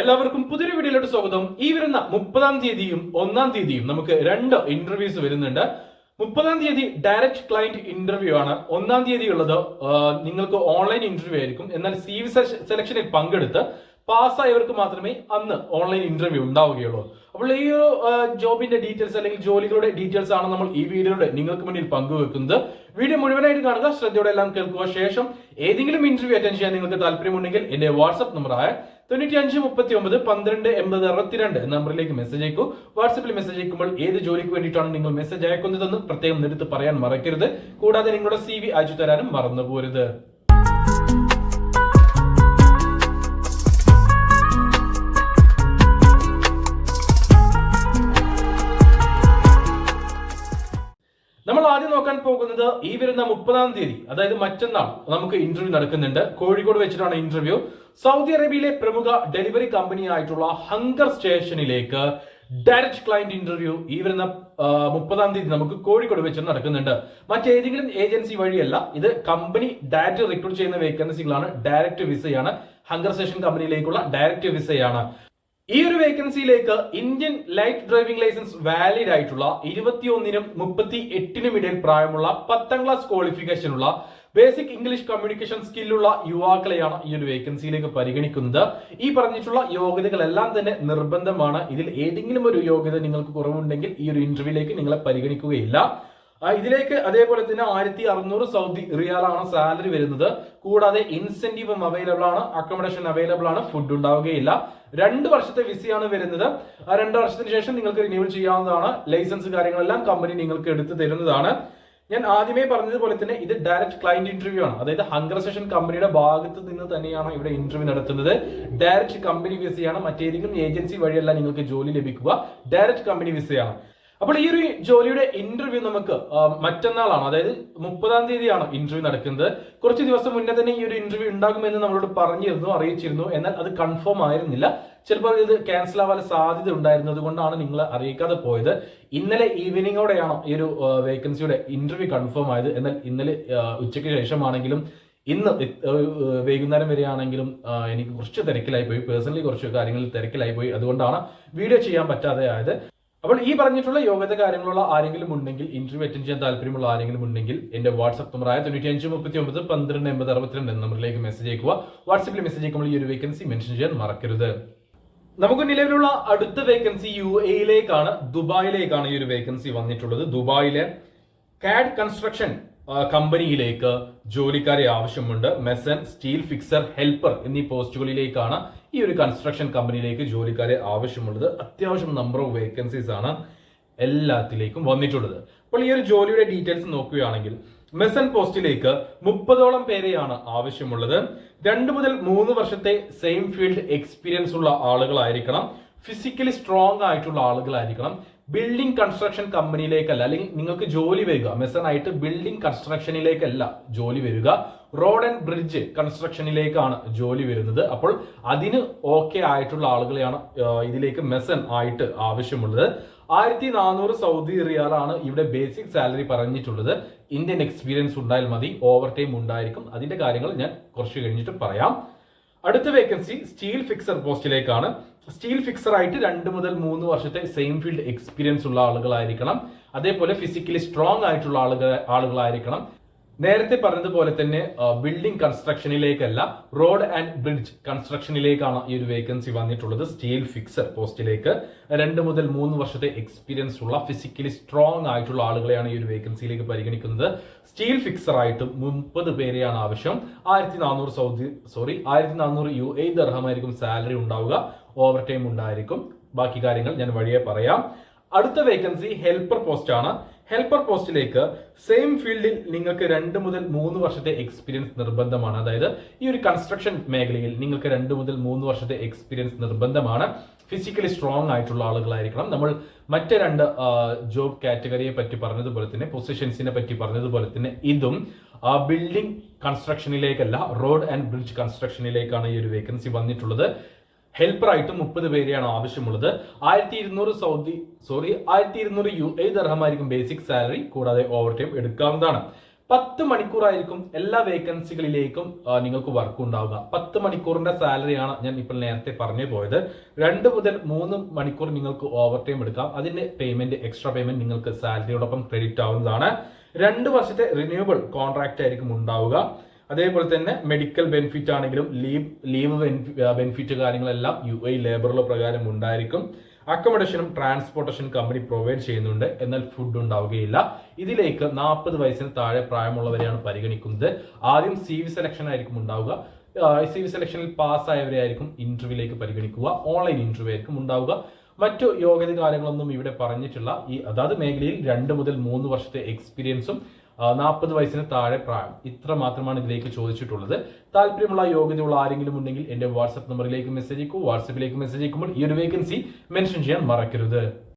എല്ലാവർക്കും പുതിയൊരു വീഡിയോയിലോട്ട് സ്വാഗതം. ഈ വരുന്ന മുപ്പതാം തീയതിയും ഒന്നാം തീയതിയും നമുക്ക് രണ്ട് ഇന്റർവ്യൂസ് വരുന്നുണ്ട്. മുപ്പതാം തീയതി ഡയറക്റ്റ് ക്ലയന്റ് ഇന്റർവ്യൂ ആണ്. ഒന്നാം തീയതി ഉള്ളത് നിങ്ങൾക്ക് ഓൺലൈൻ ഇന്റർവ്യൂ ആയിരിക്കും. എന്നാൽ സി വി സെലക്ഷനിൽ പങ്കെടുത്ത് പാസ്സായവർക്ക് മാത്രമേ അന്ന് ഓൺലൈൻ ഇന്റർവ്യൂ ഉണ്ടാവുകയുള്ളൂ. അപ്പോൾ ഈ ഒരു ജോബിന്റെ ഡീറ്റെയിൽസ് അല്ലെങ്കിൽ ജോലികളുടെ ഡീറ്റെയിൽസ് ആണ് നമ്മൾ ഈ വീഡിയോയുടെ നിങ്ങൾക്ക് മുന്നിൽ പങ്കുവെക്കുന്നത്. വീഡിയോ മുഴുവനായിട്ട് കാണുക ശ്രദ്ധയോടെ എല്ലാം കേൾക്കുക. ശേഷം ഏതെങ്കിലും ഇന്റർവ്യൂ അറ്റൻഡ് ചെയ്യാൻ നിങ്ങൾക്ക് താല്പര്യമുണ്ടെങ്കിൽ എന്റെ വാട്സ്ആപ്പ് നമ്പറായ തൊണ്ണൂറ്റി അഞ്ച് മുപ്പത്തി ഒമ്പത് പന്ത്രണ്ട് എൺപത് അറുപത്തിരണ്ട് നമ്പറിലേക്ക് മെസ്സേജ് അയക്കൂ. വാട്സപ്പിൽ മെസ്സേജ് അയക്കുമ്പോൾ ഏത് ജോലിക്ക് വേണ്ടിയിട്ടാണ് നിങ്ങൾ മെസ്സേജ് അയക്കുന്നതെന്ന് പ്രത്യേകം എടുത്ത് പറയാൻ മറക്കരുത്. കൂടാതെ നിങ്ങളുടെ സി വി അയച്ചു തരാനും മറന്നു പോരുത് പോകുന്നത് ഈ വരുന്ന മുപ്പതാം തീയതി അതായത് മറ്റന്നാൾ നമുക്ക് ഇന്റർവ്യൂ നടക്കുന്നുണ്ട്. കോഴിക്കോട് വെച്ചിട്ടാണ് ഇന്റർവ്യൂ സൗദി അറേബ്യയിലെ പ്രമുഖ ഡെലിവറി കമ്പനി ആയിട്ടുള്ള ഹങ്കർ സ്റ്റേഷനിലേക്ക് ഡയറക്റ്റ് ക്ലയന്റ് ഇന്റർവ്യൂ ഈ വരുന്ന മുപ്പതാം തീയതി നമുക്ക് കോഴിക്കോട് വെച്ച് നടക്കുന്നുണ്ട്. മറ്റേതെങ്കിലും ഏജൻസി വഴിയല്ല ഇത് കമ്പനി ഡയറക്റ്റ് റിക്രൂട്ട് ചെയ്യുന്ന വേക്കൻസികളാണ് ഡയറക്റ്റ് വിസയാണ് ഹങ്കർ സ്റ്റേഷൻ കമ്പനിയിലേക്കുള്ള ഡയറക്റ്റ് വിസയാണ് ഈ ഒരു വേക്കൻസിയിലേക്ക് Indian light driving licence valid ആയിട്ടുള്ള ഇരുപത്തിയൊന്നിനും മുപ്പത്തി എട്ടിനും ഇടയിൽ പ്രായമുള്ള പത്താം ക്ലാസ് ക്വാളിഫിക്കേഷൻ ഉള്ള ബേസിക് ഇംഗ്ലീഷ് കമ്മ്യൂണിക്കേഷൻ സ്കില്ലുള്ള യുവാക്കളെയാണ് ഈ ഒരു വേക്കൻസിയിലേക്ക് പരിഗണിക്കുന്നത്. ഈ പറഞ്ഞിട്ടുള്ള യോഗ്യതകളെല്ലാം തന്നെ നിർബന്ധമാണ്. ഇതിൽ ഏതെങ്കിലും ഒരു യോഗ്യത നിങ്ങൾക്ക് കുറവുണ്ടെങ്കിൽ ഈ ഒരു ഇന്റർവ്യൂലേക്ക് നിങ്ങളെ പരിഗണിക്കുകയില്ല. ഇതിലേക്ക് അതേപോലെ തന്നെ ആയിരത്തി അറുന്നൂറ് സൗദി റിയാലാണ് സാലറി വരുന്നത്. കൂടാതെ ഇൻസെന്റീവും അവൈലബിൾ ആണ്. അക്കോമഡേഷൻ അവൈലബിൾ ആണ്. ഫുഡ് ഉണ്ടാവുകയില്ല. രണ്ട് വർഷത്തെ വിസയാണ് വരുന്നത്. ആ രണ്ട് വർഷത്തിന് ശേഷം നിങ്ങൾക്ക് റിന്യൂവൽ ചെയ്യാവുന്നതാണ്. ലൈസൻസ് കാര്യങ്ങളെല്ലാം കമ്പനി നിങ്ങൾക്ക് എടുത്തു തരുന്നതാണ്. ഞാൻ ആദ്യമേ പറഞ്ഞതുപോലെ തന്നെ ഇത് ഡയറക്റ്റ് ക്ലയന്റ് ഇന്റർവ്യൂ ആണ്. അതായത് ഹങ്കർ സെഷൻ കമ്പനിയുടെ ഭാഗത്ത് നിന്ന് തന്നെയാണ് ഇവിടെ ഇന്റർവ്യൂ നടത്തുന്നത്. ഡയറക്റ്റ് കമ്പനി വിസയാണ് മറ്റേതെങ്കിലും ഏജൻസി വഴിയല്ല നിങ്ങൾക്ക് ജോലി ലഭിക്കുക. ഡയറക്റ്റ് കമ്പനി വിസയാണ് അപ്പോൾ ഈ ഒരു ജോലിയുടെ ഇന്റർവ്യൂ നമുക്ക് മറ്റന്നാളാണ് അതായത് മുപ്പതാം തീയതിയാണ് ഇന്റർവ്യൂ നടക്കുന്നത്. കുറച്ച് ദിവസം മുന്നേ തന്നെ ഈ ഒരു ഇന്റർവ്യൂ ഉണ്ടാകുമെന്ന് നമ്മളോട് പറഞ്ഞിരുന്നു അറിയിച്ചിരുന്നു. എന്നാൽ അത് കൺഫേം ആയിരുന്നില്ല. ചിലപ്പോൾ ഇത് ക്യാൻസൽ ആവാൻ സാധ്യത ഉണ്ടായിരുന്നത് കൊണ്ടാണ് നിങ്ങൾ അറിയിക്കാതെ പോയത്. ഇന്നലെ ഈവനിങ്ങോടെയാണ് ഈ ഒരു വേക്കൻസിയുടെ ഇന്റർവ്യൂ കൺഫേം ആയത്? എന്നാൽ ഇന്നലെ ഉച്ചയ്ക്ക് ശേഷമാണെങ്കിലും ഇന്ന് വൈകുന്നേരം വരെയാണെങ്കിലും എനിക്ക് കുറച്ച് തിരക്കിലായി പോയി പേഴ്സണലി കുറച്ച് കാര്യങ്ങളിൽ തിരക്കിലായി പോയി അതുകൊണ്ടാണ് വീഡിയോ ചെയ്യാൻ പറ്റാതെ ആയത് അപ്പോൾ ഈ പറഞ്ഞിട്ടുള്ള യോഗ്യത കാര്യങ്ങളുള്ള ആരെങ്കിലും ഉണ്ടെങ്കിൽ ഇന്റർവ്യൂ അറ്റൻഡ് ചെയ്യാൻ താല്പര്യമുള്ള ആരെങ്കിലും ഉണ്ടെങ്കിൽ എന്റെ വാട്സ്ആപ്പ് നമ്പറായ തൊണ്ണൂറ്റി അഞ്ച് മുപ്പത്തി ഒമ്പത് പന്ത്രണ്ട് എൺപത് അറുപത്തിരണ്ട് എന്ന നമ്പറിലേക്ക് മെസ്സേജ് അയക്കുക. വാട്സ്ആപ്പിൽ മെസ്സേജ് അയക്കുമ്പോൾ ഈ ഒരു വേക്കൻസി മെൻഷൻ ചെയ്യാൻ മറക്കരുത്. നമുക്ക് നിലവിലുള്ള അടുത്ത വേക്കൻസി യു എയിലേക്കാണ് ദുബായിലേക്കാണ് ഈ ഒരു വേക്കൻസി വന്നിട്ടുള്ളത്. ദുബായിലെ കാഡ് കൺസ്ട്രക്ഷൻ കമ്പനിയിലേക്ക് ജോലിക്കാരെ ആവശ്യമുണ്ട്. മെസൻ സ്റ്റീൽ ഫിക്സർ ഹെൽപ്പർ എന്നീ പോസ്റ്റുകളിലേക്കാണ് ഈ ഒരു കൺസ്ട്രക്ഷൻ കമ്പനിയിലേക്ക് ജോലിക്കാരെ ആവശ്യമുള്ളത്. അത്യാവശ്യം നമ്പർ ഓഫ് വേക്കൻസീസ് ആണ് എല്ലാത്തിലേക്കും വന്നിട്ടുള്ളത്. അപ്പോൾ ഈ ഒരു ജോലിയുടെ ഡീറ്റെയിൽസ് നോക്കുകയാണെങ്കിൽ മെസൻ പോസ്റ്റിലേക്ക് മുപ്പതോളം പേരെയാണ് ആവശ്യമുള്ളത്. രണ്ട് മുതൽ മൂന്ന് വർഷത്തെ സെയിം ഫീൽഡ് എക്സ്പീരിയൻസ് ഉള്ള ആളുകളായിരിക്കണം. ഫിസിക്കലി സ്ട്രോങ് ആയിട്ടുള്ള ആളുകളായിരിക്കണം. ബിൽഡിംഗ് കൺസ്ട്രക്ഷൻ കമ്പനിയിലേക്കല്ല അല്ലെങ്കിൽ നിങ്ങൾക്ക് ജോലി വരിക. മെസൺ ആയിട്ട് ബിൽഡിംഗ് കൺസ്ട്രക്ഷനിലേക്കല്ല ജോലി വരിക. റോഡ് ആൻഡ് ബ്രിഡ്ജ് കൺസ്ട്രക്ഷനിലേക്കാണ് ജോലി വരുന്നത്. അപ്പോൾ അതിന് ഓക്കെ ആയിട്ടുള്ള ആളുകളെയാണ് ഇതിലേക്ക് മെസൺ ആയിട്ട് ആവശ്യമുള്ളത്. ആയിരത്തി നാനൂറ് സൗദി റിയാലാണ് ഇവിടെ ബേസിക് സാലറി പറഞ്ഞിട്ടുള്ളത്. ഇന്ത്യൻ എക്സ്പീരിയൻസ് ഉണ്ടായാൽ മതി. ഓവർ ടൈം ഉണ്ടായിരിക്കും. അതിന്റെ കാര്യങ്ങൾ ഞാൻ കുറച്ച് കഴിഞ്ഞിട്ട് പറയാം. അടുത്ത വേക്കൻസി സ്റ്റീൽ ഫിക്സർ പോസ്റ്റിലേക്കാണ് സ്റ്റീൽ ഫിക്സർ ആയിട്ട് രണ്ട് മുതൽ മൂന്ന് വർഷത്തെ സെയിം ഫീൽഡ് എക്സ്പീരിയൻസ് ഉള്ള ആളുകളായിരിക്കണം. അതേപോലെ ഫിസിക്കലി സ്ട്രോങ് ആയിട്ടുള്ള ആളുകൾ ആളുകളായിരിക്കണം. നേരത്തെ പറഞ്ഞതുപോലെ തന്നെ ബിൽഡിംഗ് കൺസ്ട്രക്ഷനിലേക്കല്ല റോഡ് ആൻഡ് ബ്രിഡ്ജ് കൺസ്ട്രക്ഷനിലേക്കാണ് ഈ ഒരു വേക്കൻസി വന്നിട്ടുള്ളത്. സ്റ്റീൽ ഫിക്സർ പോസ്റ്റിലേക്ക് രണ്ട് മുതൽ മൂന്ന് വർഷത്തെ എക്സ്പീരിയൻസ് ഉള്ള ഫിസിക്കലി സ്ട്രോങ് ആയിട്ടുള്ള ആളുകളെയാണ് ഈ ഒരു വേക്കൻസിയിലേക്ക് പരിഗണിക്കുന്നത്. സ്റ്റീൽ ഫിക്സർ ആയിട്ട് മുപ്പത് പേരെയാണ് ആവശ്യം. ആയിരത്തി നാനൂറ് സൗദി സോറി ആയിരത്തി നാനൂറ് യു എ ദർഹമായിരിക്കും സാലറി ഉണ്ടാവുക. ഓവർ ടൈം ഉണ്ടായിരിക്കും. ബാക്കി കാര്യങ്ങൾ ഞാൻ വഴിയെ പറയാം. അടുത്ത വേക്കൻസി ഹെൽപ്പർ പോസ്റ്റ് ആണ്. ഹെൽപ്പർ പോസ്റ്റിലേക്ക് സെയിം ഫീൽഡിൽ നിങ്ങൾക്ക് രണ്ട് മുതൽ മൂന്ന് വർഷത്തെ എക്സ്പീരിയൻസ് നിർബന്ധമാണ്. അതായത് ഈ ഒരു കൺസ്ട്രക്ഷൻ മേഖലയിൽ നിങ്ങൾക്ക് രണ്ട് മുതൽ മൂന്ന് വർഷത്തെ എക്സ്പീരിയൻസ് നിർബന്ധമാണ്. ഫിസിക്കലി സ്ട്രോങ് ആയിട്ടുള്ള ആളുകളായിരിക്കണം. നമ്മൾ മറ്റ് രണ്ട് ജോബ് കാറ്റഗറിയെ പറ്റി പറഞ്ഞതുപോലെ തന്നെ പൊസിഷൻസിനെ പറ്റി പറഞ്ഞതുപോലെ തന്നെ ഇതും ആ ബിൽഡിംഗ് കൺസ്ട്രക്ഷനിലേക്കല്ല റോഡ് ആൻഡ് ബ്രിഡ്ജ് കൺസ്ട്രക്ഷനിലേക്കാണ് ഈ ഒരു വേക്കൻസി വന്നിട്ടുള്ളത്. ഹെൽപ്പറായിട്ട് മുപ്പത് പേരെയാണ് ആവശ്യമുള്ളത്. ആയിരത്തി ഇരുന്നൂറ് സൗദി സോറി ആയിരത്തി ഇരുന്നൂറ് യു എ ദർഹമായിരിക്കും ബേസിക് സാലറി കൂടാതെ ഓവർ ടൈം എടുക്കാവുന്നതാണ്. പത്ത് മണിക്കൂറായിരിക്കും എല്ലാ വേക്കൻസികളിലേക്കും നിങ്ങൾക്ക് വർക്ക് ഉണ്ടാവുക. പത്ത് മണിക്കൂറിന്റെ സാലറിയാണ് ഞാൻ ഇപ്പോൾ നേരത്തെ പറഞ്ഞു പോയത്. രണ്ട് മുതൽ മൂന്ന് മണിക്കൂർ നിങ്ങൾക്ക് ഓവർ ടൈം എടുക്കാം. അതിന്റെ പേയ്മെന്റ് എക്സ്ട്രാ പേയ്മെന്റ് നിങ്ങൾക്ക് സാലറിയോടൊപ്പം ക്രെഡിറ്റ് ആവുന്നതാണ്. രണ്ട് വർഷത്തെ റിന്യൂവബിൾ കോൺട്രാക്റ്റ് ആയിരിക്കും ഉണ്ടാവുക. അതേപോലെ തന്നെ മെഡിക്കൽ ബെനിഫിറ്റ് ആണെങ്കിലും ലീവ് ലീവ് ബെനിഫിറ്റ് കാര്യങ്ങളെല്ലാം യു ഐ ലോ പ്രകാരം ഉണ്ടായിരിക്കും. അക്കോമഡേഷനും ട്രാൻസ്പോർട്ടേഷൻ കമ്പനി പ്രൊവൈഡ് ചെയ്യുന്നുണ്ട്. എന്നാൽ ഫുഡ് ഉണ്ടാവുകയില്ല. ഇതിലേക്ക് നാൽപ്പത് വയസ്സിന് താഴെ പ്രായമുള്ളവരെയാണ് പരിഗണിക്കുന്നത്. ആദ്യം സി വി സെലക്ഷൻ ആയിരിക്കും ഉണ്ടാവുക. സി വി സെലക്ഷനിൽ പാസ്സായവരെ ആയിരിക്കും ഇന്റർവ്യൂലേക്ക് പരിഗണിക്കുക. ഓൺലൈൻ ഇന്റർവ്യൂ ആയിരിക്കും ഉണ്ടാവുക. മറ്റു യോഗ്യത കാര്യങ്ങളൊന്നും ഇവിടെ പറഞ്ഞിട്ടില്ല. ഈ അതാത് മേഖലയിൽ രണ്ട് മുതൽ മൂന്ന് വർഷത്തെ എക്സ്പീരിയൻസും നാൽപ്പത് വയസ്സിന് താഴെ പ്രായം. ഇത്ര മാത്രമാണ് ഇതിലേക്ക് ചോദിച്ചിട്ടുള്ളത്. താല്പര്യമുള്ള യോഗ്യതയുള്ള ആരെങ്കിലും ഉണ്ടെങ്കിൽ എന്റെ വാട്സ്ആപ്പ് നമ്പറിലേക്ക് മെസ്സേജ് അയക്കൂ. വാട്സ്ആപ്പിലേക്ക് മെസ്സേജ് അയക്കുമ്പോൾ ഈ ഒരു വേക്കൻസി മെൻഷൻ ചെയ്യാൻ മറക്കരുത്.